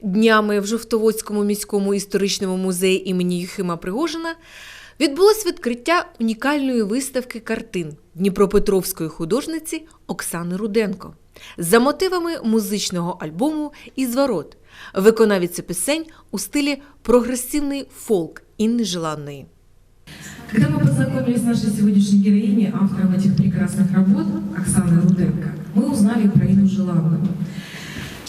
Днями в Жовтоводському міському історичному музеї імені Юхима Пригожина відбулось відкриття унікальної виставки картин Дніпропетровської художниці Оксани Руденко за мотивами музичного альбому «Із ворот» виконавіці пісень у стилі прогресивний фолк Інни Желанної. Когда мы познакомились с нашей сегодняшней героиней, автором этих прекрасных работ, Оксаной Руденко, мы узнали про Инну Желанную.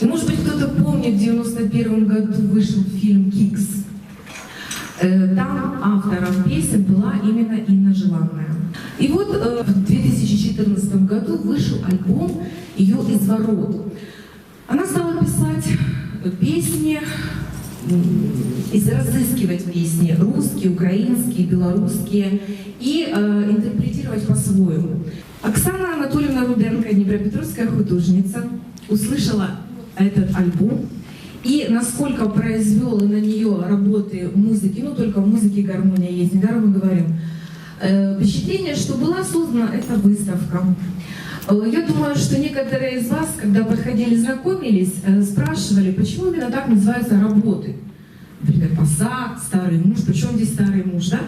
Может быть, кто-то помнит, в 91 году вышел фильм «Кикс». Э, Там автором песен была именно Инна Желанная. И вот э, в 2014 году вышел альбом ее «Из ворот». Она стала писать песни, м, и разыскивать песни русские, украинские, белорусские и э, интерпретировать по-своему. Оксана Анатольевна Руденко, Днепропетровская художница, услышала этот альбом и насколько произвел на нее работы музыки, ну только в музыке гармония есть, недаром мы говорим, э, впечатление, что была создана эта выставка. Э, Я думаю, что некоторые из вас, когда подходили, знакомились, э, спрашивали, почему именно так называются работы. Например, посад, старый муж, причем здесь старый муж, да?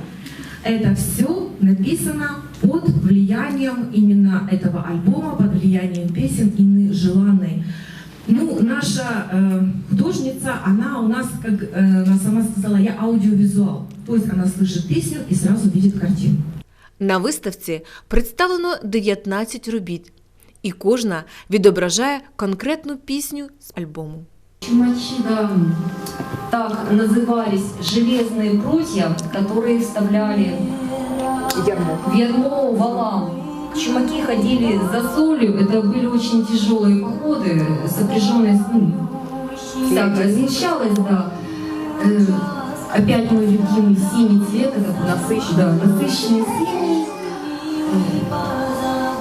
Это все написано под влиянием именно этого альбома, под влиянием песен Инны Желанной. Ну, наша э, художница, она у нас, как э, она сама сказала, я аудиовизуал. То есть она слышит песню и сразу видит картину. На виставці представлено 19 робіт, і кожна відображає конкретну пісню з альбому. Чумачи, да, так назывались железные прутья, которые вставляли в ярмо валам. Чумаки ходили за солью, это были очень тяжелые походы, сопряженные с... Ну, всякое случалось, да. Э, опять мой любимый синий цвет, это насыщенный, да, насыщенный синий.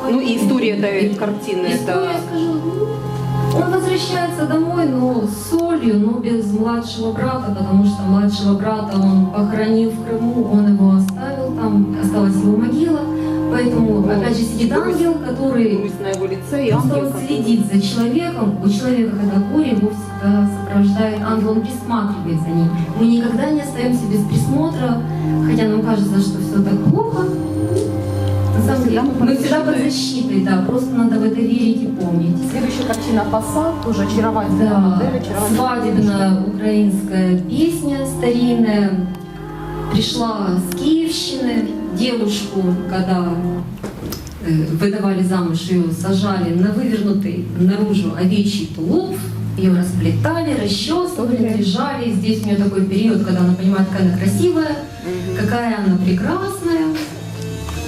Ну и история этой картины, История, это скажу, он возвращается домой, но с солью, но без младшего брата, потому что младшего брата он похоронил в Крыму, он его оставил, там осталась его могила. Поэтому, опять же, сидит ангел, который на его лице и ангел. следит за человеком. У человека, когда горе, его всегда сопровождает ангел, он присматривает за ним. Мы никогда не остаемся без присмотра, хотя нам кажется, что все так плохо. На самом деле, мы всегда под защитой. защитой, да, просто надо в это верить и помнить. Следующая картина «Посад», тоже очаровательная Да, модель, очаровательная свадебная украинская песня старинная. Пришла с Киевщины девушку, когда э, выдавали замуж, ее сажали на вывернутый наружу овечий тулуп, ее расплетали, расчесывали, Окей. держали. Здесь у нее такой период, когда она понимает, какая она красивая, какая она прекрасная,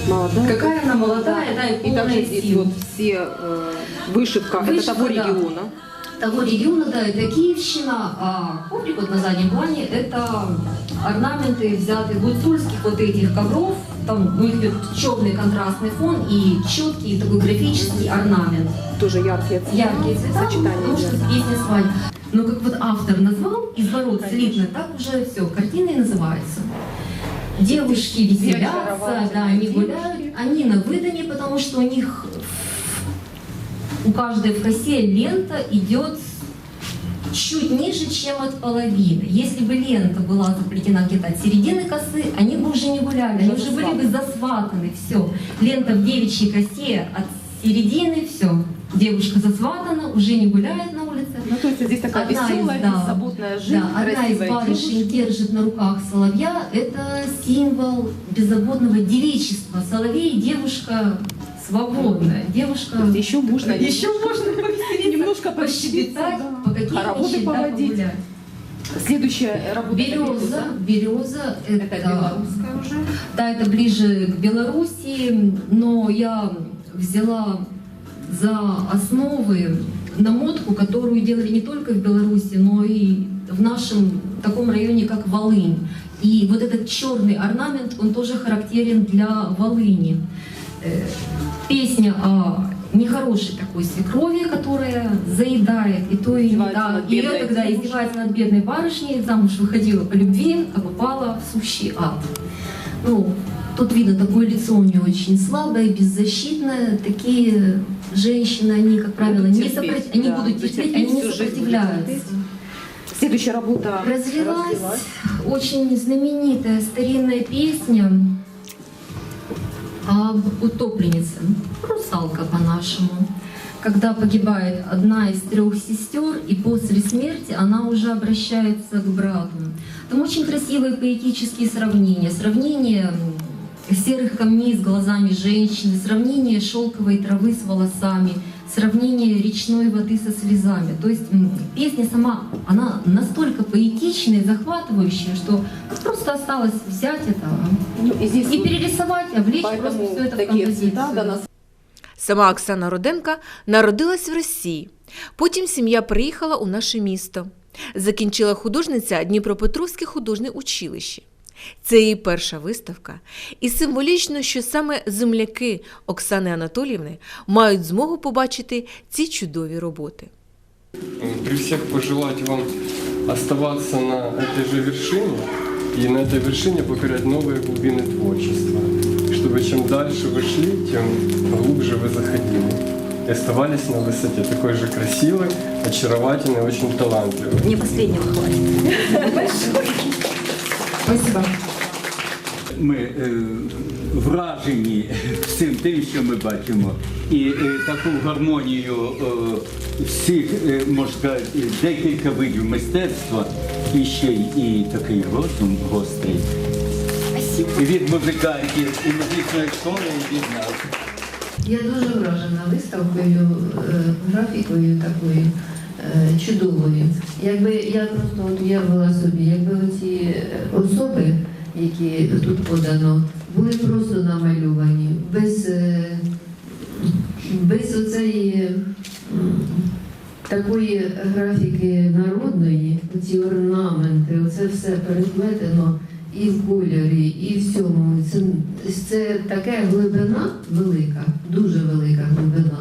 Молодая. какая она молодая, да, и И также полная здесь сил. вот все э, вышивка, это Вышивка, того да. региона. того региона, да, это Киевщина, а коврик вот на заднем плане это орнаменты взяты гуцульских вот этих ковров, там у них идет черный контрастный фон и четкий такой графический орнамент. Тоже яркие цвета. Яркие цвета, Сочетание потому что идеально. песня свадьба. Но как вот автор назвал из ворот слитно, так уже все, картина и называется. Девушки веселятся, да, они гуляют, они на выдане, потому что у них у каждой в косе лента идет чуть ниже, чем от половины. Если бы лента была заплетена где-то от середины косы, они бы уже не гуляли, они уже были бы засватаны, все. Лента в девичьей косе от середины, все. Девушка засватана, уже не гуляет на улице. Ну, то есть здесь такая Одна из, веселая, да. беззаботная жизнь, Да, одна из барышень держит на руках соловья. Это символ беззаботного девичества. Соловей – девушка свободная, девушка... Еще можно Еще можно повеселиться, немножко пощебетать, по какие Хороводы поводить. Следующая работа. Береза, береза – это, Это белорусская уже. да, это ближе к Белоруссии, но я взяла за основы намотку, которую делали не только в Беларуси, но и в нашем таком районе, как Волынь. И вот этот черный орнамент, он тоже характерен для Волыни. Э, Песня о нехорошей такой свекрови, которая заедает, и то и да, ее тогда издевается над бедной барышней, замуж выходила по любви, а попала в сущий ад. Ну, тут видно, такое лицо у нее очень слабое, беззащитное. Такие женщины, они, как правило, Будут не сопротив- они да, будут терпеть, они не сопротивляются. Следующая работа Развелась очень знаменитая старинная песня об утопленнице, русалка по-нашему, когда погибает одна из трех сестер, и после смерти она уже обращается к брату. Там очень красивые поэтические сравнения, сравнение серых камней с глазами женщины, сравнение шелковой травы с волосами, сравнение речной воды со слезами. То есть м, песня сама, она настолько поэтичная и захватывающая, что просто осталось взять это Ну, и здесь и вот перерисовать, облечь просто поэтому все это в такие композицию. цвета до нас Сама Оксана Руденка народилась в Росії. Потім сім'я приїхала у наше місто. Закінчила художниця Дніпропетровське художнє училище. Це її перша виставка, і символічно, що саме земляки Оксани Анатоліївни мають змогу побачити ці чудові роботи. При всех пожелать вам оставаться на этой же вершине и на этой вершине покорять новые глубины творчества. Чтобы чем дальше вы шли, тем глубже вы заходили. И оставались на высоте такой же красивой, очаровательной, очень талантливой. Мне последнего хватит. Спасибо. Ми е, вражені всім тим, що ми бачимо, і е, таку гармонію е, всіх, е, можна сказати, декілька видів мистецтва, і ще й і такий розум гострий. І від музикантів, і музичної школи, і від нас. Я дуже вражена виставкою, е, графікою такою чудовою. Якби я просто от уявила собі, якби оці особи, які тут подано, були просто намальовані, без, е, без оцеї такої графіки народної, оці орнаменти, оце все переплетено і в кольорі, і в всьому. Це, це така глибина велика, дуже велика глибина.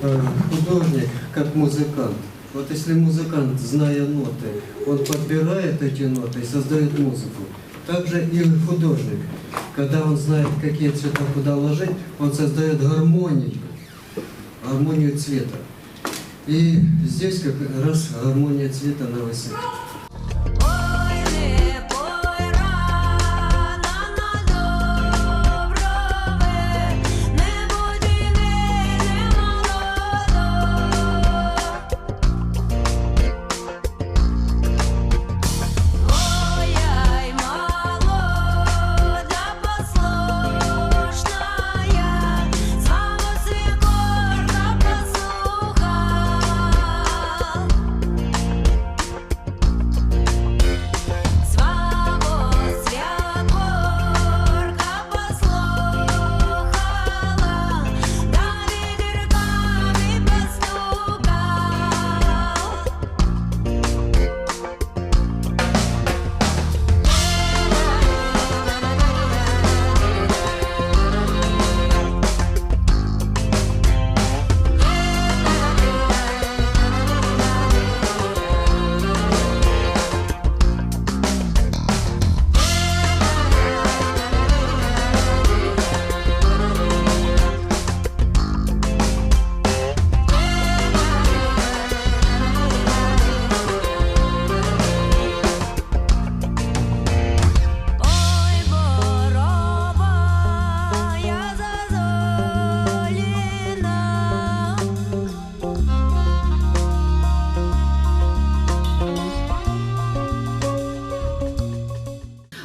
Художник как музыкант. Вот если музыкант, зная ноты, он подбирает эти ноты и создает музыку. Также и художник, когда он знает, какие цвета куда ложить, он создает гармонию, гармонию цвета. И здесь как раз гармония цвета на высоте.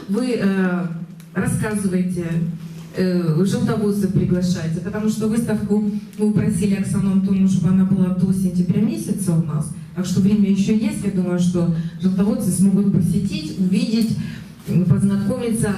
Вы э, рассказываете, э, желтоводцев приглашаете, потому что выставку мы упросили Оксану Антоновну, чтобы она была до сентября месяца у нас. Так что время еще есть. Я думаю, что желтоводцы смогут посетить, увидеть, познакомиться.